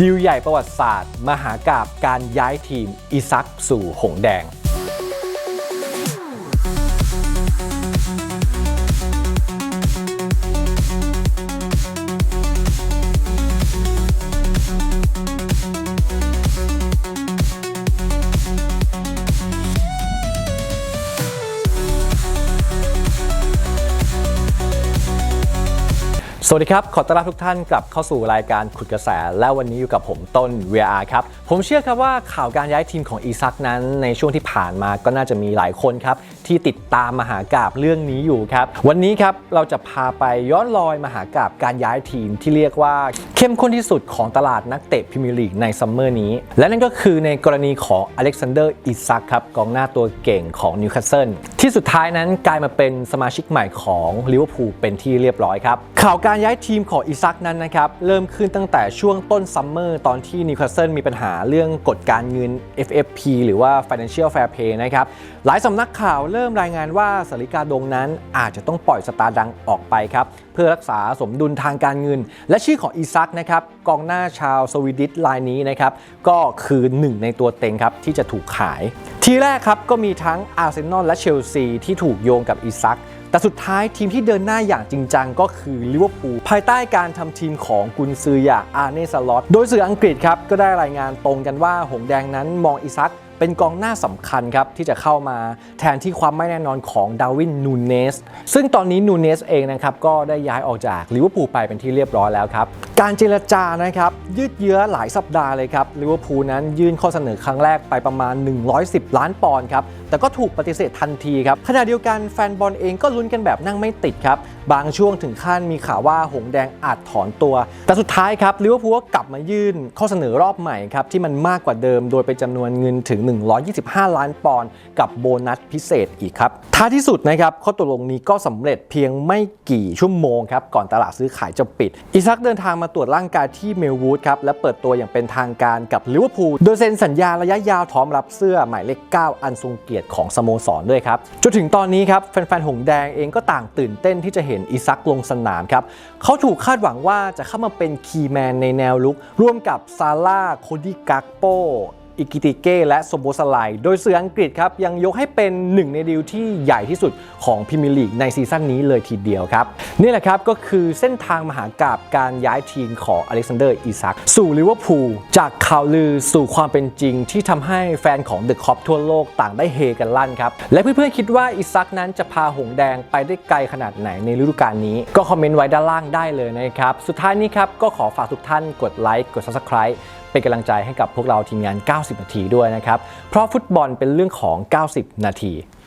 ดีลใหญ่ประวัติศาสตร์ มหากาบการย้ายทีมอิซักสู่หงแดง สวัสดีครับ ขอต้อนรับทุกท่านกลับเข้าสู่รายการขุดกระแส และวันนี้อยู่กับผมต้น VR ครับ ผมเชื่อครับว่าข่าวการย้ายทีมของอีซักนั้น ในช่วงที่ผ่านมาก็น่าจะมีหลายคนครับ ที่ติดตามมหากราบเรื่องนี้อยู่ครับ วันนี้ครับเราจะพาไปย้อนรอยมหากราบการย้ายทีมที่เรียกว่าเข้มข้นที่สุดของตลาดนักเตะพรีเมียร์ลีกในซัมเมอร์นี้ และนั่นก็คือในกรณีของอเล็กซานเดอร์อิซักครับกองหน้าตัวเก่งของนิวคาสเซิลที่สุดท้ายนั้นกลายมาเป็นสมาชิกใหม่ของลิเวอร์พูลเป็นที่เรียบร้อยครับ ข่าวการย้ายทีมของอิซักนั้นนะครับ เริ่มขึ้นตั้งแต่ช่วงต้นซัมเมอร์ตอนที่นิวคาสเซิลมีปัญหาเรื่องกฎการเงิน FFP หรือว่า Financial Fair Play นะครับหลายสำนักข่าวเริ่มรายงานว่าสาริกาดงนั้นอาจจะต้องปล่อยสตาร์ดังออกไปครับเพื่อรักษาสมดุลทางการเงิน และชื่อของอิซักนะครับกองหน้าชาวสวีดิชรายนี้นะครับก็คือหนึ่งในตัวเต็งครับที่จะถูกขาย ทีแรกครับก็มีทั้งอาร์เซนอลและเชลซีที่ถูกโยงกับอิซักแต่สุดท้ายทีมที่เดินหน้าอย่างจริงจังก็คือลิเวอร์พูลภายใต้การทำทีมของกุนซืออย่างอาร์เนสล็อตโดยสื่ออังกฤษครับก็ได้รายงานตรงกันว่าหงแดงนั้นมองอิซัก เป็นกองหน้าสำคัญครับที่จะเข้ามาแทนที่ความไม่แน่นอนของดาวินนูเนสซึ่งตอนนี้นูเนสเองนะครับก็ได้ย้ายออกจากลิเวอร์พูลไปเป็นที่เรียบร้อยแล้วครับ การเจรจานะครับยืดเยื้อหลายสัปดาห์เลยครับลิเวอร์พูลนั้นยื่นข้อเสนอครั้งแรกไปประมาณ 110 ล้านปอนด์ครับแต่ก็ถูกปฏิเสธทันทีครับขณะเดียวกันแฟนบอลเองก็ลุ้นกันแบบนั่งไม่ติดครับบางช่วงถึงขั้นมีข่าวว่าหงแดงอาจถอนตัว แต่สุดท้ายครับลิเวอร์พูลก็กลับมายื่นข้อเสนอรอบใหม่ครับที่มันมากกว่าเดิมโดยเป็นจำนวนเงินถึง125 ล้านปอนด์กับโบนัสพิเศษอีกครับ ท้ายที่สุดนะครับข้อตกลงนี้ก็สำเร็จเพียงไม่กี่ชั่วโมงครับก่อนตลาดซื้อขายจะปิดอิซักเดินทางมาตรวจร่างกายที่เมลวูดครับและเปิดตัวอย่างเป็นทางการกับลิเวอร์พูลโดยเซ็นสัญญาระยะยาวพร้อมรับเสื้อหมายเลข 9 อันทรงเกียรติของสโมสรด้วยครับจนถึงตอนนี้ครับแฟนๆหงแดงเองก็ต่างตื่นเต้นที่จะเห็นอิซักลงสนามครับเขาถูกคาดหวังว่าจะเข้ามาเป็นคีย์แมนในแนวลุกร่วมกับซาร่าโคดี้กักโป อิกิติเก้และโซโบสไลโดยสื่ออังกฤษครับยังยกให้เป็นหนึ่งในดีลที่ใหญ่ที่สุดของพรีเมีลีกในซีซั่นนี้เลยทีเดียวครับ นี่แหละครับก็คือเส้นทางมหากราบการย้ายทีมของอเล็กซานเดอร์อิซักสู่ลิเวอร์พูลจากข่าวลือสู่ความเป็นจริงที่ทำให้แฟนของเดอะคอปทั่วโลกต่างได้เฮกันลั่นครับ และเพื่อนๆคิดว่าอิซักนั้นจะพาหงแดงไปได้ไกลขนาดไหนในฤดูกาลนี้ ก็คอมเมนต์ไว้ด้านล่างได้เลยนะครับสุดท้ายนี้ครับก็ขอฝากทุกท่านกดไลค์กด Subscribe เป็นกำลังใจให้กับพวกเราทีมงาน 90 นาทีด้วยนะครับ เพราะฟุตบอลเป็นเรื่องของ 90 นาที